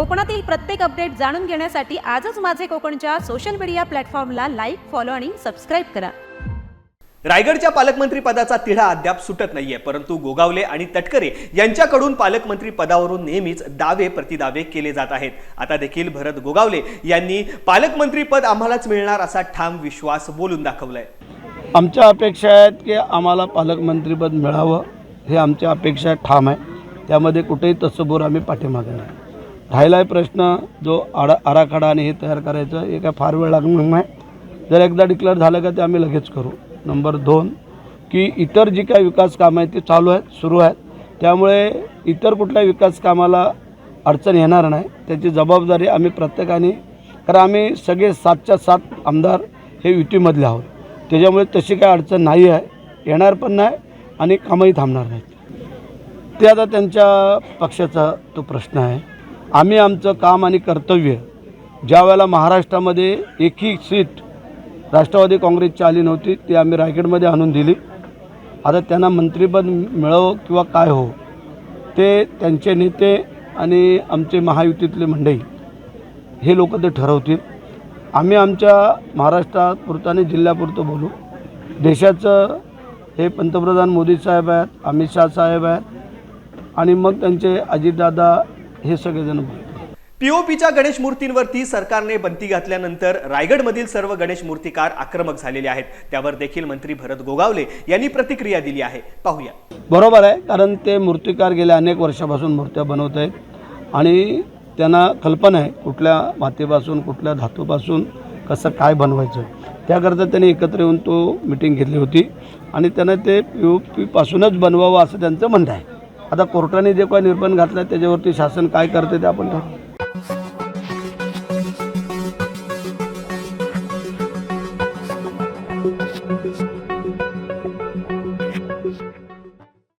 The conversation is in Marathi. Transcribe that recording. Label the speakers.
Speaker 1: कोकणातील प्रत्येक अपडेट जाणून घेण्यासाठी आजच माझे कोकणच्या सोशल मीडिया प्लॅटफॉर्मला लाईक फॉलो आणि सबस्क्राईब करा.
Speaker 2: रायगडच्या पालकमंत्री पदाचा तिढा अद्याप सुटत नाहीये परंतु गोगावले आणि तटकरे यांच्याकडून पालकमंत्री पदावरून नेहमीच दावे प्रतिदावे केले जात आहेत. आता देखील भरत गोगावले यांनी पालकमंत्री पद आम्हालाच मिळणार असा ठाम विश्वास बोलून दाखवलाय.
Speaker 3: आमच्या अपेक्षा आहेत की आम्हाला पालकमंत्रीपद मिळावं हे आमच्या अपेक्षा ठाम आहे. त्यामध्ये कुठेही तसबोर आम्ही पाठीमागे नाही. राहिला प्रश्न जो आडा आराखडा आणि हे तयार करायचं हे काय फार वेळ लागणार नाही. जर एकदा डिक्लेअर झालं का ते आम्ही लगेच करू. नंबर दोन की इतर जी काही विकास कामं आहेत ती चालू आहेत सुरू आहेत. त्यामुळे इतर कुठल्या विकास कामाला अडचण येणार नाही. त्याची जबाबदारी आम्ही प्रत्येकाने कारण आम्ही सगळे सातच्या सात आमदार हे युतीमधले आहोत. त्याच्यामुळे तशी काय अडचण नाही आहे. येणार पण नाही आणि कामही थांबणार नाहीत. ते आता त्यांच्या पक्षाचा तो प्रश्न आहे. आम्ही आमचं काम आणि कर्तव्य ज्या वेळेला महाराष्ट्रामध्ये एकही सीट राष्ट्रवादी काँग्रेसची आली नव्हती ती आम्ही रायगडमध्ये आणून दिली. आता त्यांना मंत्रिपद मिळव किंवा काय हो ते त्यांचे नेते आणि आमचे महायुतीतले मंडळी हे लोक ते ठरवतील. आम्ही आमच्या महाराष्ट्रापुरतं आणि जिल्ह्यापुरतं बोलू. देशाचं हे पंतप्रधान मोदी साहेब आहेत अमित शाह साहेब आहेत आणि मग त्यांचे अजितदादा हे सगळेजण
Speaker 2: पीओपीच्या गणेश मूर्तींवरती सरकारने बंदी घातल्यानंतर रायगडमधील सर्व गणेश मूर्तिकार आक्रमक झालेले आहेत. त्यावर देखील मंत्री भरत गोगावले यांनी प्रतिक्रिया दिली आहे. पाहूया.
Speaker 3: बरोबर आहे कारण ते मूर्तिकार गेल्या अनेक वर्षापासून मूर्त्या बनवत आहेत आणि त्यांना कल्पना आहे कुठल्या मातीपासून कुठल्या धातूपासून कसं काय बनवायचं. त्याकरता त्यांनी एकत्र येऊन तो मिटिंग घेतली होती आणि त्यांना ते पी ओ पीपासूनच बनवावं असं त्यांचं म्हणणं आहे. आता कोर्टाने जे काही निर्बंध घातला त्याच्यावरती शासन काय करते ते आपण ठरवू.